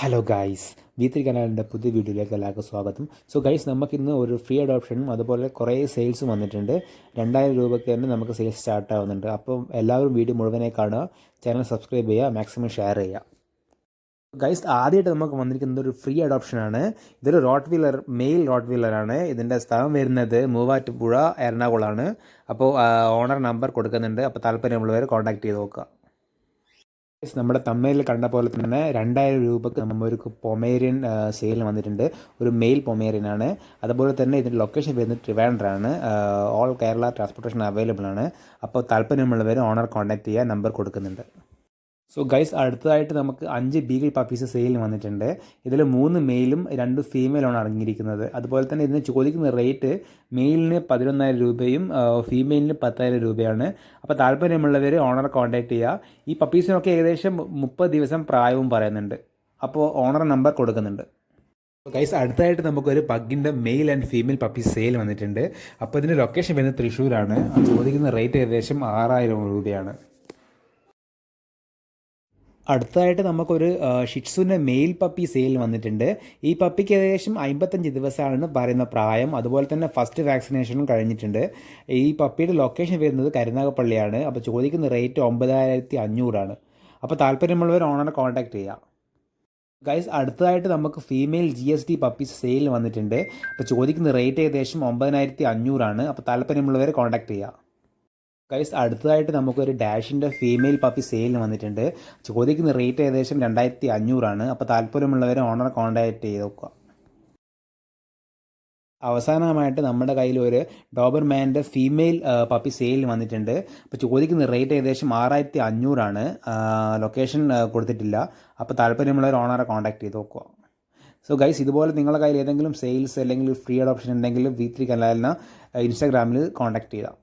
Hello guys V three കനാലിന്റെ പുതിയ വീഡിയോയിലേക്ക് എല്ലാവർക്കും സ്വാഗതം. സോ ഗൈസ് നമുക്കിന്ന് ഒരു ഫ്രീ അഡോപ്ഷനും അതുപോലെ കുറേ സെയിൽസും വന്നിട്ടുണ്ട്. രണ്ടായിരം രൂപയ്ക്ക് തന്നെ നമുക്ക് സെയിൽസ് സ്റ്റാർട്ട് ആവുന്നുണ്ട്. അപ്പം എല്ലാവരും വീഡിയോ മുഴുവനായി കാണുക. ചാനൽ സബ്സ്ക്രൈബ് ചെയ്യുക. മാക്സിമം ഷെയർ ചെയ്യുക. ഗൈസ് ആദ്യമായിട്ട് നമുക്ക് വന്നിരിക്കുന്നത് ഒരു ഫ്രീ അഡോപ്ഷനാണ് ഇതൊരു റോട്ട് വീലർ മെയിൽ റോട്ട് വീലറാണ് ഇതിന്റെ സ്ഥലം വരുന്നത് മൂവാറ്റുപുഴ എറണാകുളമാണ്. അപ്പോൾ ഓണർ നമ്പർ കൊടുക്കുന്നുണ്ട്. അപ്പോൾ താല്പര്യമുള്ളവർ കോൺടാക്ട് ചെയ്ത് നോക്കുക. നമ്മുടെ തമ്മയിൽ കണ്ട പോലെ തന്നെ രണ്ടായിരം രൂപക്ക് ഒരു പൊമേറിയൻ സെയിൽ വന്നിട്ടുണ്ട്. ഒരു മെയിൽ പൊമേറിയൻ ആണ്. അതുപോലെ തന്നെ ഇതിന്റെ ലൊക്കേഷൻ വരുന്നത് ട്രിവാൻഡ്രാണ് ഓൾ കേരള ട്രാൻസ്പോർട്ടേഷൻ അവൈലബിൾ ആണ്. അപ്പോൾ താല്പര്യമുള്ളവർ ഓണർ കോൺടാക്ട് ചെയ്യുക നമ്പർ കൊടുക്കുന്നുണ്ട്. സോ ഗൈസ് അടുത്തതായിട്ട് നമുക്ക് അഞ്ച് ബീഗിൾ പപ്പീസ് സെയിൽ വന്നിട്ടുണ്ട്. ഇതിൽ മൂന്ന് മെയിലും രണ്ട് ഫീമെയിലാണ് അടങ്ങിയിരിക്കുന്നത്. അതുപോലെ തന്നെ ഇതിന് ചോദിക്കുന്ന റേറ്റ് മെയിലിന് പതിനൊന്നായിരം രൂപയും ഫീമെയിലിന് പത്തായിരം രൂപയാണ്. അപ്പോൾ താല്പര്യമുള്ളവർ ഓണറെ കോൺടാക്ട് ചെയ്യുക ഈ പപ്പീസിനൊക്കെ ഏകദേശം മുപ്പത് ദിവസം പ്രായവും പറയുന്നുണ്ട്. അപ്പോൾ ഓണർ നമ്പർ കൊടുക്കുന്നുണ്ട്. ഗൈസ് അടുത്തായിട്ട് നമുക്കൊരു പഗിന്റെ male and female puppy sale വന്നിട്ടുണ്ട്. അപ്പോൾ ഇതിന്റെ ലൊക്കേഷൻ വരുന്നത് തൃശ്ശൂരാണ്. ചോദിക്കുന്ന റേറ്റ് ഏകദേശം ആറായിരം രൂപയാണ്. അടുത്തതായിട്ട് നമുക്കൊരു ഷിറ്റ്സുവിന്റെ മെയിൽ പപ്പി സെയിൽ വന്നിട്ടുണ്ട്. ഈ പപ്പിക്ക് ഏകദേശം അമ്പത്തഞ്ച് ദിവസമാണ് പറയുന്ന പ്രായം. അതുപോലെ തന്നെ ഫസ്റ്റ് വാക്സിനേഷനും കഴിഞ്ഞിട്ടുണ്ട്. ഈ പപ്പിയുടെ ലൊക്കേഷൻ വരുന്നത് കരുനാഗപ്പള്ളിയാണ്. അപ്പോൾ ചോദിക്കുന്ന റേറ്റ് ഒമ്പതായിരത്തി അഞ്ഞൂറാണ് അപ്പോൾ താല്പര്യമുള്ളവർ ഓണറെ കോൺടാക്ട് ചെയ്യാം. ഗൈസ് അടുത്തതായിട്ട് നമുക്ക് female G S T puppies sale വന്നിട്ടുണ്ട്. അപ്പോൾ ചോദിക്കുന്ന റേറ്റ് ഏകദേശം ഒമ്പതിനായിരത്തി അഞ്ഞൂറാണ് അപ്പോൾ താല്പര്യമുള്ളവരെ കോൺടാക്ട് ചെയ്യുക ഗൈസ് അടുത്തതായിട്ട് നമുക്കൊരു ഡാഷിന്റെ ഫീമെയിൽ പപ്പി സെയിലിന് വന്നിട്ടുണ്ട്. ചോദിക്കുന്ന റേറ്റ് ഏകദേശം രണ്ടായിരത്തി അഞ്ഞൂറാണ് അപ്പോൾ താല്പര്യമുള്ളവരെ ഓണർ കോൺടാക്റ്റ് ചെയ്ത് നോക്കുക. അവസാനമായിട്ട് നമ്മുടെ കയ്യിൽ ഒരു ഡോബർമാന്റെ ഫീമെയിൽ പപ്പി സെയിൽ വന്നിട്ടുണ്ട്. അപ്പോൾ ചോദിക്കുന്ന റേറ്റ് ഏകദേശം ആറായിരത്തി അഞ്ഞൂറാണ് ലൊക്കേഷൻ കൊടുത്തിട്ടില്ല. അപ്പോൾ താല്പര്യമുള്ളവർ ഓണറെ കോൺടാക്ട് ചെയ്ത് നോക്കുക. സോ ഗൈസ് ഇതുപോലെ നിങ്ങളുടെ കയ്യിൽ ഏതെങ്കിലും സെയിൽസ് അല്ലെങ്കിൽ ഫ്രീ അഡോപ്ഷൻ ഉണ്ടെങ്കിൽ വി ത്രീ കനാലിന് ഇൻസ്റ്റാഗ്രാമിൽ കോൺടാക്ട് ചെയ്യുക